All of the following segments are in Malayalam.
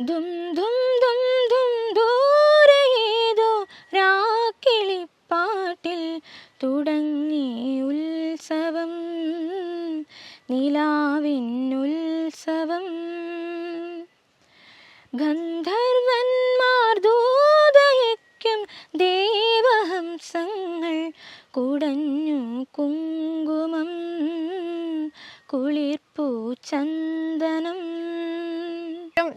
ദും ദും ദും ദും ദൂരെ രാക്കിളിപ്പാട്ടിൽ തുടങ്ങി ഉത്സവം നിലാവിനുത്സവം ഗന്ധർവന്മാർ ദൂതയയ്ക്കും ദേവഹംസങ്ങൾ കുടഞ്ഞു കുങ്കുമം കുളിർപ്പൂ ചന്ദനം.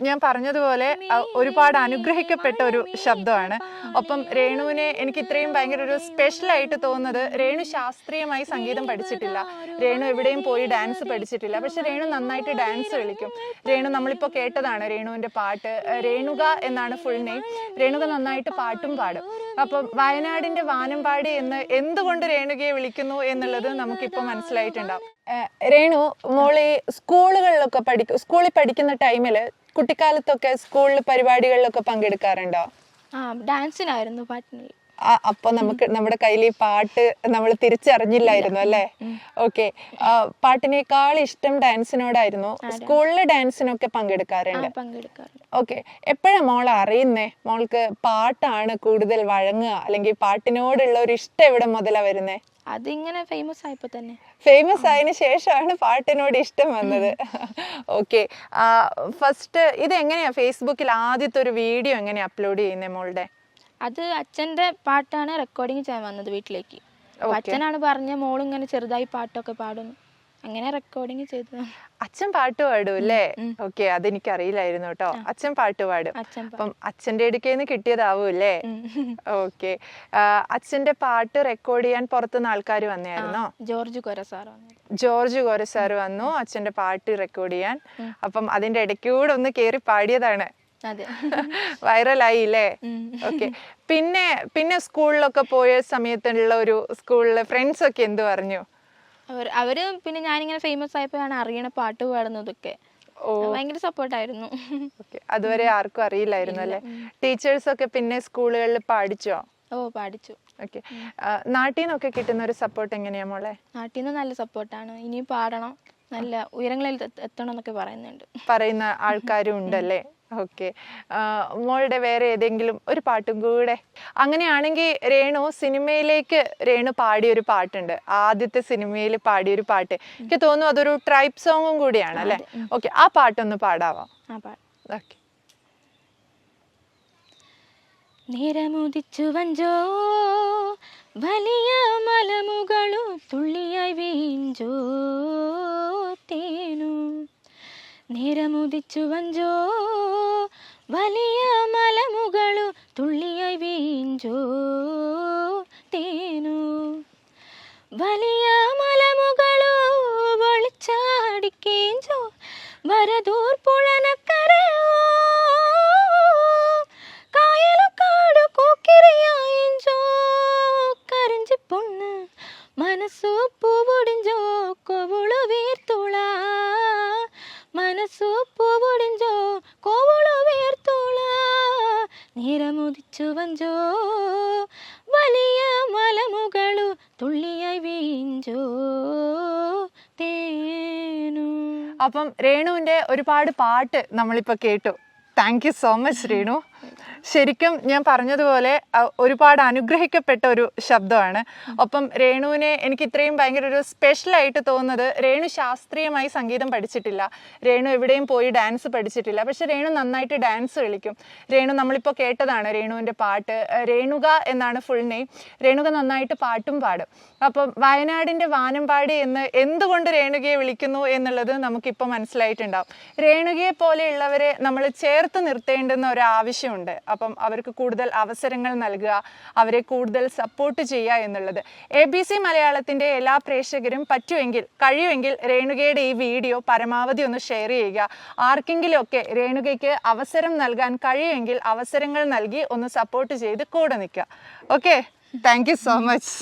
ഞാൻ പറഞ്ഞതുപോലെ ഒരുപാട് അനുഗ്രഹിക്കപ്പെട്ട ഒരു ശബ്ദമാണ്. ഒപ്പം രേണുവിനെ എനിക്ക് ഇത്രയും ഭയങ്കര ഒരു സ്പെഷ്യൽ ആയിട്ട് തോന്നുന്നത് രേണു ശാസ്ത്രീയമായി സംഗീതം പഠിച്ചിട്ടില്ല. രേണു എവിടെയും പോയി ഡാൻസ് പഠിച്ചിട്ടില്ല. പക്ഷെ രേണു നന്നായിട്ട് ഡാൻസ് കളിക്കും. രേണു നമ്മളിപ്പോൾ കേട്ടതാണ് രേണുവിന്റെ പാട്ട് രേണുക എന്നാണ് ഫുൾ നെയിം രേണുക നന്നായിട്ട് പാട്ടും പാടും. അപ്പം വയനാടിന്റെ വാനമ്പാടി എന്ന് എന്തുകൊണ്ട് രേണുകയെ വിളിക്കുന്നു എന്നുള്ളത് നമുക്കിപ്പോൾ മനസ്സിലായിട്ടുണ്ടാവും. രേണു മോളി സ്കൂളുകളിലൊക്കെ പഠിക്കും സ്കൂളിൽ പഠിക്കുന്ന ടൈമിൽ കുട്ടിക്കാലത്തൊക്കെ സ്കൂളിൽ പരിപാടികളിലൊക്കെ പങ്കെടുക്കാറുണ്ടോ? ആ ഡാൻസിനായിരുന്നു പാട്ടിന് അപ്പൊ നമുക്ക് നമ്മുടെ കയ്യിൽ ഈ പാട്ട് നമ്മൾ തിരിച്ചറിഞ്ഞില്ലായിരുന്നു അല്ലേ? ഓക്കെ. പാട്ടിനേക്കാൾ ഇഷ്ടം ഡാൻസിനോടായിരുന്നു. സ്കൂളിലെ ഡാൻസിനൊക്കെ പങ്കെടുക്കാറുണ്ട്. ഓക്കെ. എപ്പോഴാ മോൾ അറിയുന്നേ? മോൾക്ക് പാട്ടാണ് കൂടുതൽ വഴങ്ങുക അല്ലെങ്കിൽ പാട്ടിനോടുള്ള ഒരു ഇഷ്ടം എവിടെ മുതലാ വരുന്നേ? അതിങ്ങനെ ഫേമസ് ആയപ്പോ തന്നെ. ഫേമസ് ആയതിനു ശേഷമാണ് പാട്ടിനോട് ഇഷ്ടം വന്നത്. ഓക്കെ. ഫസ്റ്റ് ഇത് എങ്ങനെയാ? ഫേസ്ബുക്കിൽ ആദ്യത്തെ ഒരു വീഡിയോ എങ്ങനെയാ അപ്ലോഡ് ചെയ്യുന്നേ മോളുടെ? അത് അച്ഛന്റെ പാട്ടാണ് റെക്കോർഡിങ് ചെയ്യാൻ വന്നത് വീട്ടിലേക്ക്. അച്ഛനാണ് പറഞ്ഞ മോൾ ഇങ്ങനെ ചെറുതായി പാട്ടൊക്കെ പാടും. അങ്ങനെ റെക്കോർഡിങ് ചെയ്തു അച്ഛൻ പാട്ട് പാടും അല്ലേ? ഓക്കെ അതെനിക്ക് അറിയില്ലായിരുന്നു കേട്ടോ. അച്ഛൻ പാട്ട് പാടും. അപ്പം അച്ഛന്റെ അടുക്കേന്ന് കിട്ടിയതാവും അല്ലേ. ഓക്കെ അച്ഛന്റെ പാട്ട് റെക്കോർഡ് ചെയ്യാൻ പുറത്തുനിന്ന് ആൾക്കാർ വന്നായിരുന്നോ ജോർജ് കോരസാർ ജോർജ് കോരസാർ വന്നു അച്ഛന്റെ പാട്ട് റെക്കോർഡ് ചെയ്യാൻ. അപ്പം അതിന്റെ ഇടയ്ക്കൂടെ ഒന്ന് കേറി പാടിയതാണ്. വൈറലായി അല്ലേ. ഓക്കെ. പിന്നെ പിന്നെ സ്കൂളിലൊക്കെ പോയ സമയത്തുള്ള ഒരു സ്കൂളിലെ ഫ്രണ്ട്സ് ഒക്കെ എന്ത് പറഞ്ഞു? അവർ അവർ പിന്നെ ഞാനിങ്ങനെ ഫേമസ് ആയപ്പോഴാണ് അറിയണ പാട്ട് പാടുന്നതൊക്കെ. ഭയങ്കര സപ്പോർട്ടായിരുന്നു അതുവരെ ആർക്കും അറിയില്ലായിരുന്നു അല്ലെ? ടീച്ചേഴ്സ് ഒക്കെ പിന്നെ സ്കൂളുകളിൽ പാടിച്ചോ? ഓ പാടിച്ചു. ഓക്കെ. നാട്ടിൽ നിന്നൊക്കെ കിട്ടുന്ന ഒരു സപ്പോർട്ട് എങ്ങനെയാ മോളെ? നാട്ടിൽ നിന്ന് നല്ല സപ്പോർട്ടാണ് ഇനിയും പാടണം. നല്ല ഉയരങ്ങളിൽ എത്തണം എന്നൊക്കെ പറയുന്നുണ്ട്. പറയുന്ന ആൾക്കാരും ഉണ്ടല്ലേ? ഓക്കെ. മോളുടെ വേറെ ഏതെങ്കിലും ഒരു പാട്ടും കൂടെ? അങ്ങനെയാണെങ്കിൽ രേണു സിനിമയിലേക്ക് രേണു പാടിയൊരു പാട്ടുണ്ട്. ആദ്യത്തെ സിനിമയിൽ പാടിയൊരു പാട്ട്. എനിക്ക് തോന്നുന്നു അതൊരു ട്രൈബ് സോങ്ങും കൂടിയാണ് അല്ലേ? ഓക്കെ ആ പാട്ടൊന്ന് പാടാവാം? ഓക്കെ. നിരമുദിച്ചു വഞ്ചോ വലിയ മലമുകളു നിറമുദിച്ചു വഞ്ചോ വലിയ മലമുകളു തുള്ളിയായി വീഞ്ചോ. തേനു വലിയ മലമുകളു ഒളിച്ചാടിക്കേഞ്ചോ വരദൂർ മനസ്സു പൂവൊടിഞ്ചോ കോവുളു വീർത്തുള. നിറമുദിച്ചു വഞ്ചോ വലിയ മലമുകളു തുള്ളിയായി വീഞ്ചോ. തേനു. അപ്പം രേണുവിന്റെ ഒരുപാട് പാട്ട് നമ്മളിപ്പോ കേട്ടു. Thank you so much Renu. ശരിക്കും ഞാൻ പറഞ്ഞതുപോലെ ഒരുപാട് അനുഗ്രഹിക്കപ്പെട്ട ഒരു ശബ്ദമാണ്. ഒപ്പം രേണുവിനെ എനിക്ക് ഇത്രയും ഭയങ്കര ഒരു സ്പെഷ്യൽ ആയിട്ട് തോന്നുന്നത് രേണു ശാസ്ത്രീയമായി സംഗീതം പഠിച്ചിട്ടില്ല. രേണു എവിടെയും പോയി ഡാൻസ് പഠിച്ചിട്ടില്ല. പക്ഷെ രേണു നന്നായിട്ട് ഡാൻസ് കളിക്കും. രേണു നമ്മളിപ്പോൾ കേട്ടതാണ് രേണുവിന്റെ പാട്ട് രേണുക എന്നാണ് ഫുൾ നെയിം. രേണുക നന്നായിട്ട് പാട്ടും പാടും. അപ്പം വയനാടിന്റെ വാനമ്പാടി എന്ന് എന്തുകൊണ്ട് രേണുകയെ വിളിക്കുന്നു എന്നുള്ളത് നമുക്കിപ്പോൾ മനസ്സിലായിട്ടുണ്ടാവും. രേണുകയെ പോലെയുള്ളവരെ നമ്മൾ ചേർത്ത് നിർത്തേണ്ടുന്ന ഒരു ആവശ്യമുണ്ട് അപ്പം അവർക്ക് കൂടുതൽ അവസരങ്ങൾ നൽകുക അവരെ കൂടുതൽ സപ്പോർട്ട് ചെയ്യുക എന്നുള്ളത്. എ ബി സി മലയാളത്തിന്റെ എല്ലാ പ്രേക്ഷകരും പറ്റുമെങ്കിൽ കഴിയുമെങ്കിൽ രേണുകയുടെ ഈ വീഡിയോ പരമാവധി ഒന്ന് ഷെയർ ചെയ്യുക. ആർക്കെങ്കിലുമൊക്കെ രേണുകയ്ക്ക് അവസരം നൽകാൻ കഴിയുമെങ്കിൽ അവസരങ്ങൾ നൽകി ഒന്ന് സപ്പോർട്ട് ചെയ്ത് കൂടെ നിൽക്കുക. Okay thank you so much